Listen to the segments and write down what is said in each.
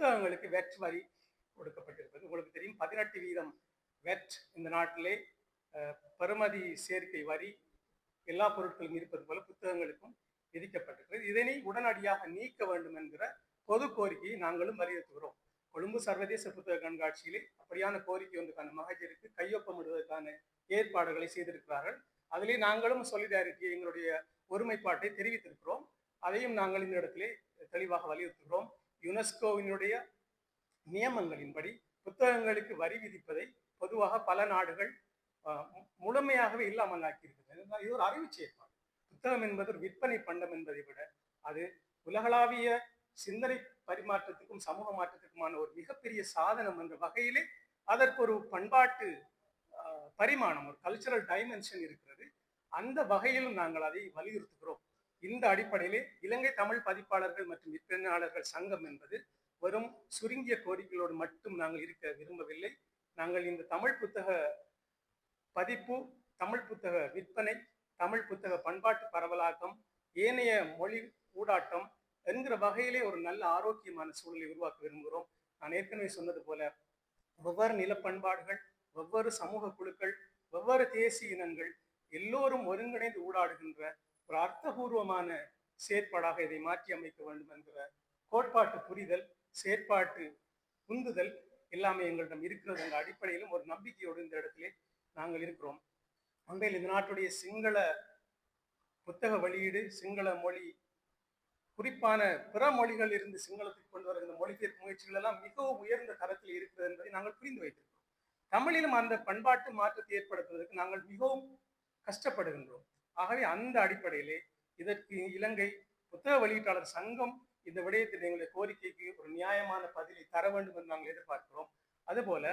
புத்தகங்களுக்கு வெட் வரி கொடுக்கப்பட்டிருப்பது உங்களுக்கு தெரியும் பதினெட்டு வீதம் வெட் இந்த நாட்டிலே பெறுமதி சேர்க்கை வரி எல்லா பொருட்களும் இருப்பது போல புத்தகங்களுக்கும் விதிக்கப்பட்டிருக்கிறது. இதனை உடனடியாக நீக்க வேண்டும் என்கிற பொது கோரிக்கையை நாங்களும் வலியுறுத்துகிறோம். கொழும்பு சர்வதேச புத்தக கண்காட்சியிலே அப்படியான கோரிக்கை ஒன்றுக்கான மகஜருக்கு கையொப்பமிடுவதற்கான ஏற்பாடுகளை செய்திருக்கிறார்கள். அதிலே நாங்களும் சொலிடாரிட்டியை எங்களுடைய ஒருமைப்பாட்டை தெரிவித்திருக்கிறோம். அதையும் நாங்கள் இந்த இடத்திலே தெளிவாக வலியுறுத்துகிறோம். யுனெஸ்கோவினுடைய நியமங்களின்படி புத்தகங்களுக்கு வரி விதிப்பதை பொதுவாக பல நாடுகள் மு- முழுமையாகவே இல்லாமல் ஆக்கியிருக்கிறது இது ஒரு அறிவு செயற்பாடு புத்தகம் என்பது ஒரு விற்பனை பண்டம் என்பதை விட அது உலகளாவிய சிந்தனை பரிமாற்றத்துக்கும் சமூக மாற்றத்துக்குமான ஒரு மிகப்பெரிய சாதனம் என்ற வகையிலே அதற்கு ஒரு பண்பாட்டு பரிமாணம் ஒரு கல்ச்சரல் டைமென்ஷன் இருக்கிறது. அந்த வகையிலும் நாங்கள் அதை வலியுறுத்துகிறோம். இந்த அடிப்படையிலே இலங்கை தமிழ் பதிப்பாளர்கள் மற்றும் விற்பனையாளர்கள் சங்கம் என்பது வெறும் சுருங்கிய கோரிக்கைகளோடு மட்டும் நாங்கள் இருக்க விரும்பவில்லை. நாங்கள் இந்த தமிழ் புத்தக பதிப்பு தமிழ் புத்தக விற்பனை தமிழ் புத்தக பண்பாட்டு பரவலாக்கம் ஏனைய மொழி ஊடாட்டம் என்கிற வகையிலே ஒரு நல்ல ஆரோக்கியமான சூழலை உருவாக்க விரும்புகிறோம். நான் ஏற்கனவே சொன்னது போல வெவ்வேறு நிலப்பண்பாடுகள் வெவ்வேறு சமூக குழுக்கள் வெவ்வேறு தேசிய இனங்கள் எல்லோரும் ஒருங்கிணைந்து ஊடாடுகின்ற ஒரு அர்த்தபூர்வமான செயற்பாடாக இதை மாற்றி அமைக்க வேண்டும் என்கிற கோட்பாட்டு புரிதல் செயற்பாட்டு உந்துதல் எல்லாமே எங்களிடம் இருக்கிறது என்ற அடிப்படையிலும் ஒரு நம்பிக்கையோடு இந்த இடத்திலே நாங்கள் இருக்கிறோம். உண்மையில் இந்த நாட்டுடைய சிங்கள புத்தக வெளியீடு சிங்கள மொழி குறிப்பான பிற மொழிகள் இருந்து சிங்களத்துக்கு கொண்டு இந்த மொழிபெயர்ப்பு முயற்சிகள் எல்லாம் மிகவும் உயர்ந்த தரத்தில் இருக்கிறது என்பதை நாங்கள் புரிந்து வைத்திருக்கிறோம். தமிழிலும் அந்த பண்பாட்டு மாற்றத்தை ஏற்படுத்துவதற்கு நாங்கள் மிகவும் கஷ்டப்படுகின்றோம். ஆகவே அந்த அடிப்படையிலே இதற்கு இலங்கை புத்தக வெளியீட்டாளர் சங்கம் இந்த விடயத்தில் எங்களுடைய கோரிக்கைக்கு ஒரு நியாயமான பதிலை தர வேண்டும் என்று நாங்கள் எதிர்பார்க்கிறோம். அதுபோல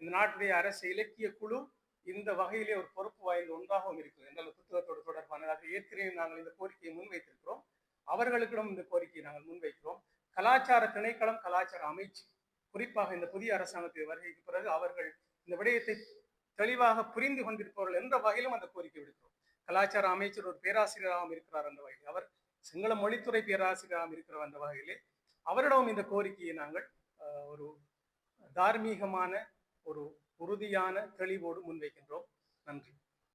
இந்த நாட்டுடைய அரசு இலக்கிய குழு இந்த வகையிலே ஒரு பொறுப்பு வாய்ந்த ஒன்றாகவும் இருக்கிறது. என்றால் புத்தகத்தோடு தொடர்பானதாக ஏற்கனவே நாங்கள் இந்த கோரிக்கையை முன்வைத்திருக்கிறோம். அவர்களுக்கிடம் இந்த கோரிக்கையை நாங்கள் முன்வைக்கிறோம். கலாச்சார திணைக்களம் கலாச்சார அமைச்சு குறிப்பாக இந்த புதிய அரசாங்கத்தை வருகைக்கு பிறகு அவர்கள் இந்த விடயத்தை தெளிவாக புரிந்து கொண்டிருப்பவர்கள் என்ற வகையிலும் அந்த கோரிக்கை விடுக்கிறோம். கலாச்சார அமைச்சர் ஒரு பேராசிரியராகவும் இருக்கிறார் அந்த வகையில். அவர் சிங்கள மொழித்துறை பேராசிரியராகவும் இருக்கிறார் அந்த வகையிலே. அவரிடம் இந்த கோரிக்கையை நாங்கள் ஒரு தார்மீகமான ஒரு உறுதியான தெளிவோடு முன்வைக்கின்றோம். நன்றி.